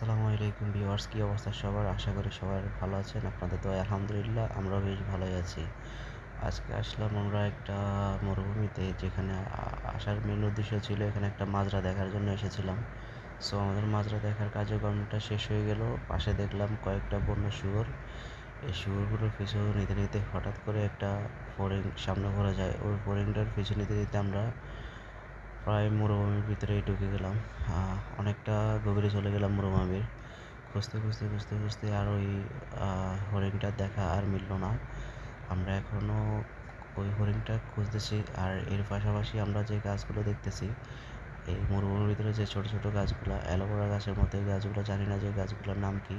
আসসালামু আলাইকুম ভিউয়ার্স, কী অবস্থা সবার? আশা করি সবাই ভালো আছেন, আপনাদের তো আলহামদুলিল্লাহ, আমরাও বেশ ভালোই আছি। আজকে আসলাম আমরা একটা মরুভূমিতে, যেখানে আসার মেন উদ্দেশ্য ছিল এখানে একটা মাজরা দেখার জন্য এসেছিলাম। সো আমাদের মাজরা দেখার কার্যক্রমটা শেষ হয়ে গেল, পাশে দেখলাম কয়েকটা বন্য শুয়োর। এই শুয়োরগুলোর পিছু নিতে নিতে হঠাৎ করে একটা ফড়িং সামনে ঘোরা যায়। ওই ফড়িংটার পিছু নিতে নিতে আমরা প্রায় মরুভূমির ভিতরেই ঢুকে গেলাম। অনেকটা গভীরে চলে গেলাম মরুভূমির। খুঁজতে খুঁজতে খুঁজতে খুঁজতে আর ওই আহ, হরিণটার দেখা আর মিললো না। আমরা এখনও ওই হরিণটা খুঁজতেছি আর এর পাশাপাশি আমরা যে গাছগুলো দেখতেছি এই মরুভূমির ভিতরে যে ছোট ছোট গাছগুলো অ্যালোভেরা গাছের মতো এই গাছগুলো জানি না যে গাছগুলোর নাম কি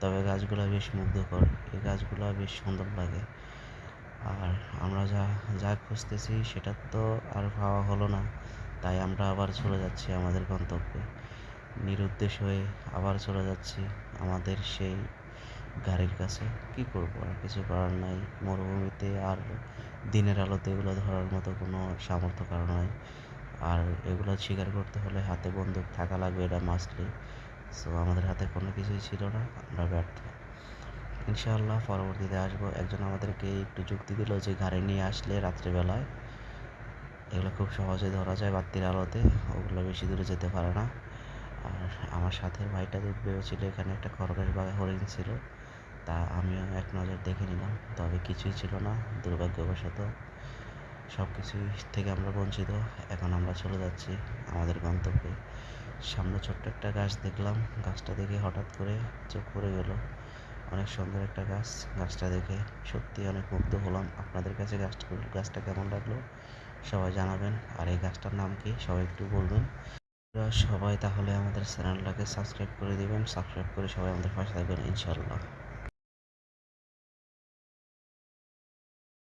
তবে গাছগুলো বেশ মুগ্ধকর। এই গাছগুলো বেশ সুন্দর লাগে। আর আমরা যা যা খুঁজতেছি সেটা তো আর পাওয়া হলো না। তাই আমরা আবার চলে যাচ্ছি আমাদের গন্তব্যে। নিরুদ্দেশ হয়ে আবার চলে যাচ্ছি আমাদের সেই গাড়ির কাছে। কি করব? আর কিছু করার নাই। মরুভূমিতে আর দিনের আলোতে এগুলো ধরার মতো কোনো সামর্থ্য কারও নাই। আর এগুলো শিকার করতে হলে হাতে বন্দুক থাকা লাগবে, এটা মাস্টলি সো আমাদের হাতে কোনো কিছুই ছিল না। আমরা ব্যর্থ। ইনশাআল্লাহ পরবর্তীতে আসব। একজন আমাদেরকে একটু যুক্তি দিল যে গাড়ি নিয়ে আসলে রাত্রিবেলায় এগুলো খুব সহজে ধরা যায় বাত্তির আলোতে, ওগুলো বেশি দূরে যেতে পারে না। আর আমার সাথের ভাইটা ভেবেছিল এখানে একটা খরগোশ বা হরিণ ছিল, তা আমিও এক নজর দেখে নিলাম। তবে কিছুই ছিল না, দুর্ভাগ্যবশত সব কিছুই থেকে আমরা বঞ্চিত। এখন আমরা চলে যাচ্ছি আমাদের গন্তব্যে। সামনে ছোট্ট একটা গাছ দেখলাম। গাছটা দেখে হঠাৎ করে চোখ পড়ে গেল। অনেক সুন্দর একটা গাছ। গাছটা দেখে সত্যি অনেক মুগ্ধ হলাম। আপনাদের কাছে গাছটা গাছটা কেমন লাগল? সবাই জানাবেন। আর এই গাছটার নাম কি? সবাই একটু বলবেন। সবাই তাহলে আমাদের চ্যানেলটাকে সাবস্ক্রাইব করে দিবেন। সাবস্ক্রাইব করে সবাই আমাদের পাশে থাকবেন, ইনশাআল্লাহ।